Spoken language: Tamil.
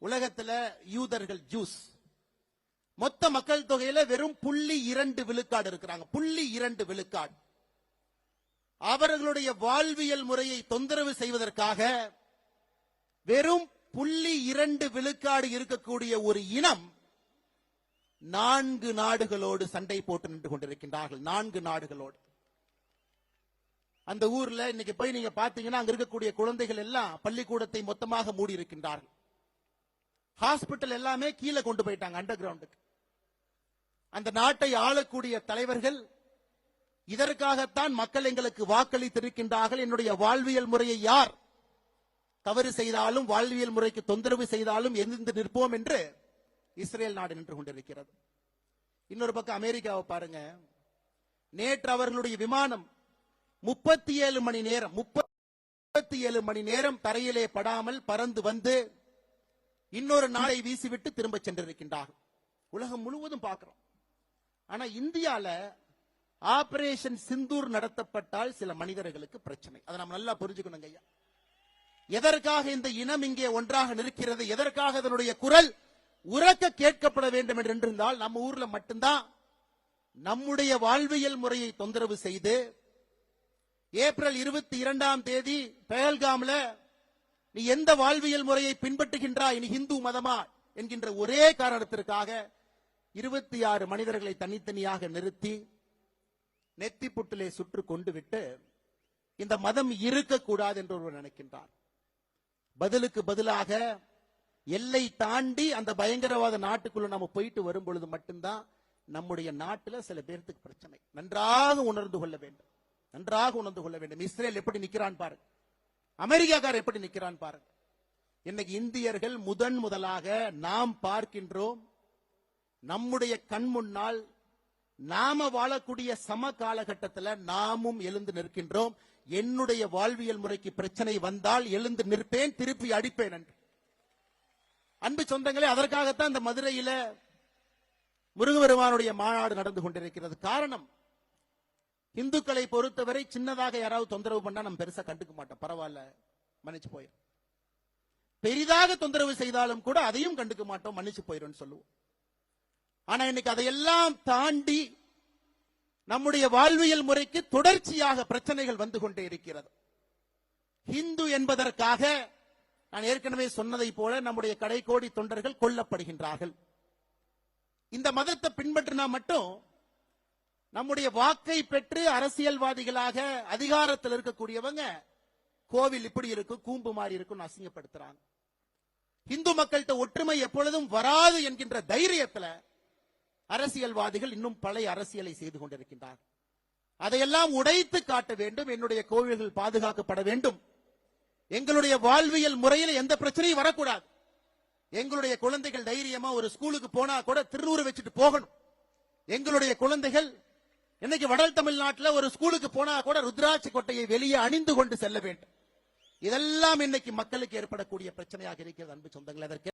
உலகத்துல யூதர்கள் ஜூஸ். மொத்த மக்கள் தொகையில வெறும் புள்ளி இரண்டு விழுக்காடு இருக்கிறாங்க. புள்ளி இரண்டு விழுக்காடு. அவர்களுடைய வாழ்வியல் முறையை தொந்தரவு செய்வதற்காக வெறும் புள்ளி இரண்டு விழுக்காடு இருக்கக்கூடிய ஒரு இனம் நான்கு நாடுகளோடு சண்டை போட்டு நின்று கொண்டிருக்கின்றார்கள். நான்கு நாடுகளோடு. அந்த ஊர்ல இன்னைக்கு போய் நீங்க பாத்தீங்கன்னா அங்க இருக்கக்கூடிய குழந்தைகள் எல்லாம் பள்ளிக்கூடத்தை மொத்தமாக மூடி இருக்கின்றார்கள் ஹாஸ்பிட்டல் எல்லாமே கீழே கொண்டு போயிட்டாங்க அண்டர் கிரவுண்டுக்கு அந்த நாட்டை ஆளக்கூடிய தலைவர்கள் இதற்காகத்தான் மக்கள் எங்களுக்கு வாக்களித்திருக்கின்றார்கள். என்னுடைய வாழ்வியல் முறையை யார் தவறு செய்தாலும் வாழ்வியல் முறைக்கு தொந்தரவு செய்தாலும் எந்தெந்து நிற்போம் என்று இஸ்ரேல் நாடு நின்று கொண்டிருக்கிறது. இன்னொரு பக்கம் அமெரிக்காவை பாருங்க. நேற்று அவர்களுடைய விமானம் முப்பத்தி ஏழு மணி நேரம் முப்பத்தி ஏழு மணி நேரம் தரையிலே படாமல் பறந்து வந்து இன்னொரு நாளை வீசிவிட்டு திரும்ப சென்றிருக்கின்றார்கள். உலகம் முழுவதும் பார்க்கிறோம். ஆனா இந்தியால ஆபரேஷன் சிந்தூர் நடத்தப்பட்டால் சில மனிதர்களுக்கு பிரச்சனை. அதை நம்ம நல்லா புரிஞ்சுக்கணுங்க ஐயா. எதற்காக இந்த இனம் இங்கே ஒன்றாக நிற்கிறது? எதற்காக அதனுடைய குரல் உறக்க கேட்கப்பட வேண்டும் என்றிருந்தால் நம்ம ஊர்ல மட்டும்தான் நம்முடைய வாழ்வியல் முறையை தொந்தரவு செய்து ஏப்ரல் இருபத்தி இரண்டாம் தேதி பெயல்காம்ல நீ எந்த வாழ்வியல் முறையை பின்பற்றுகின்றாய் நீ ஹிந்து மதமா? என்கின்ற ஒரே காரணத்திற்காக இருபத்தி ஆறு மனிதர்களை தனித்தனியாக நிறுத்தி நெத்தி புட்டிலே சுற்று கொண்டு விட்டு இந்த மதம் இருக்கக்கூடாது என்று ஒருவர் நினைக்கின்றார். பதிலுக்கு பதிலாக எல்லை தாண்டி அந்த பயங்கரவாத நாட்டுக்குள்ள நம்ம போயிட்டு வரும் பொழுது மட்டும்தான் நம்முடைய நாட்டுல சில பேர்த்துக்கு பிரச்சனை. நன்றாக உணர்ந்து கொள்ள வேண்டும். நன்றாக உணர்ந்து கொள்ள வேண்டும். இஸ்ரேல் எப்படி நிக்கிறான் பாருங்க. அமெரிக்காக்கார் எப்படி நிற்கிறான் பாருங்க. இன்னைக்கு இந்தியர்கள் முதன் முதலாக நாம் பார்க்கின்றோம். நம்முடைய கண் முன்னால் நாம வாழக்கூடிய சம காலகட்டத்தில் நாமும் எழுந்து நிற்கின்றோம். என்னுடைய வாழ்வியல் முறைக்கு பிரச்சனை வந்தால் எழுந்து நிற்பேன் திருப்பி அடிப்பேன் என்று. அன்பு சொந்தங்களே அதற்காகத்தான் இந்த மதுரையில முருகபெருமானுடைய மாநாடு நடந்து கொண்டிருக்கிறது. காரணம் இந்துக்களை பொறுத்தவரை சின்னதாக யாராவது தொந்தரவு பண்ணா நம்ம பெருசா கண்டுக்க மாட்டோம். பரவாயில்ல மன்னிச்சு போயிரும். பெரிதாக தொந்தரவு செய்தாலும் கூட அதையும் கண்டுக்க மாட்டோம் மன்னிச்சு போயிரும் சொல்லுவோம். ஆனா இன்னைக்கு அதையெல்லாம் தாண்டி நம்முடைய வாழ்வியல் முறைக்கு தொடர்ச்சியாக பிரச்சனைகள் வந்து கொண்டே இருக்கிறது. ஹிந்து என்பதற்காக நான் ஏற்கனவே சொன்னதை போல நம்முடைய கடைக்கோடி தொண்டர்கள் கொல்லப்படுகின்றார்கள். இந்த மதத்தை பின்பற்றினா மட்டும் நம்முடைய வாக்கை பெற்று அரசியல்வாதிகளாக அதிகாரத்தில் இருக்கக்கூடியவங்க கோவில் இப்படி இருக்கும் கூம்பு மாறி இருக்கும் அசிங்கப்படுத்துறாங்க. இந்து மக்கள்கிட்ட ஒற்றுமை எப்பொழுதும் வராது என்கின்ற தைரியத்துல அரசியல்வாதிகள் இன்னும் பழைய அரசியலை செய்து கொண்டிருக்கின்றார். அதையெல்லாம் உடைத்து காட்ட வேண்டும் என்னுடைய கோவில்கள் பாதுகாக்கப்பட வேண்டும். எங்களுடைய வாழ்வியல் முறையில் எந்த பிரச்சனையும் வரக்கூடாது. எங்களுடைய குழந்தைகள் தைரியமா ஒரு ஸ்கூலுக்கு போனா கூட திருநூறு வச்சுட்டு போகணும். எங்களுடைய குழந்தைகள் இன்னைக்கு வடல் தமிழ்நாட்டில் ஒரு ஸ்கூலுக்கு போனா கூட ருத்ராட்சி கொட்டையை வெளியே அணிந்து கொண்டு செல்ல வேண்டும். இதெல்லாம் இன்னைக்கு மக்களுக்கு ஏற்படக்கூடிய பிரச்சனையாக இருக்கிறது அன்பு சொந்தங்கள். அதற்கு